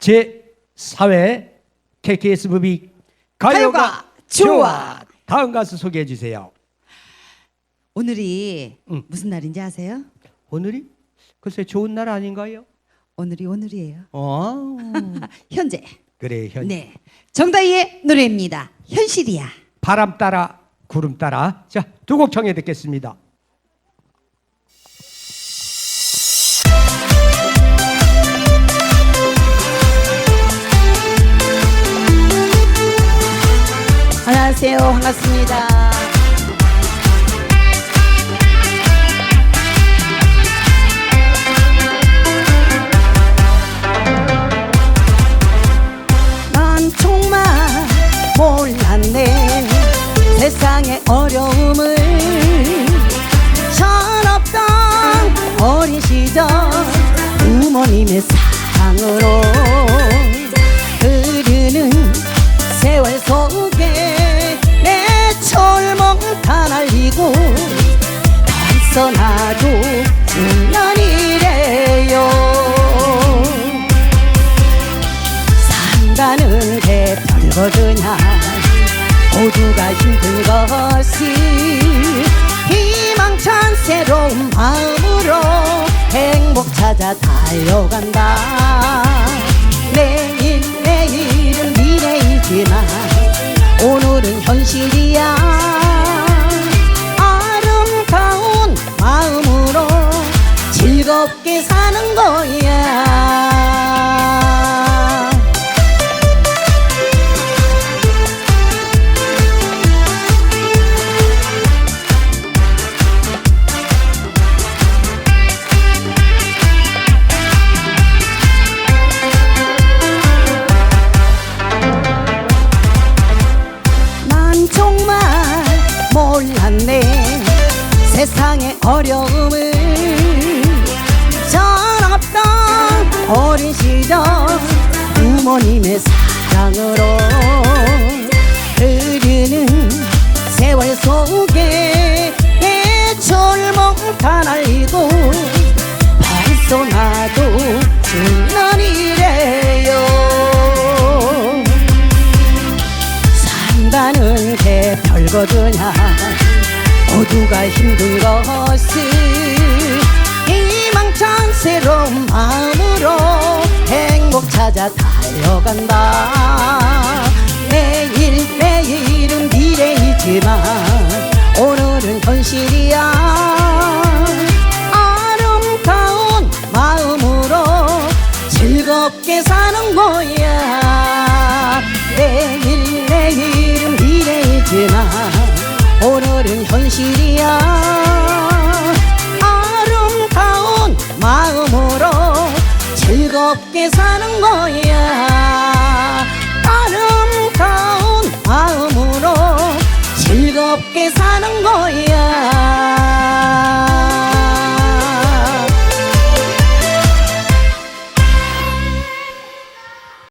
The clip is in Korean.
제 4회 KKS 무비 가요가, 가요가 좋아. 좋아. 다음 가수 소개해 주세요. 오늘이 응. 무슨 날인지 아세요? 오늘이 글쎄 좋은 날 아닌가요? 오늘이 오늘이에요. 어 현재. 그래 현 네. 정다희의 노래입니다. 현실이야. 바람 따라 구름 따라 자 두 곡 청해 듣겠습니다. 안녕하세요. 반갑습니다. 난 정말 몰랐네 세상의 어려움을 철없던 어린 시절 부모님의 사랑으로 모두가 힘든 것이 희망찬 새로운 마음으로 행복 찾아 달려간다. 내일 내일은 미래이지만 오늘은 현실이야. 아름다운 마음으로 즐겁게 사는 거야 정말 몰랐네. 세상의 어려움을 전없던 어린 시절 부모님의 사랑으로 흐르는 세월 속에 내 철멍 다 날리고 힘든 것을 희망찬 새로운 마음으로 행복 찾아 달려간다. 내일 내일은 미래이지만 오늘은 현실이야. 아름다운 마음으로 즐겁게 사는 거야. 내일 내일은 미래이지만 오늘은 현실이야. 아름다운 마음으로 즐겁게 사는 거야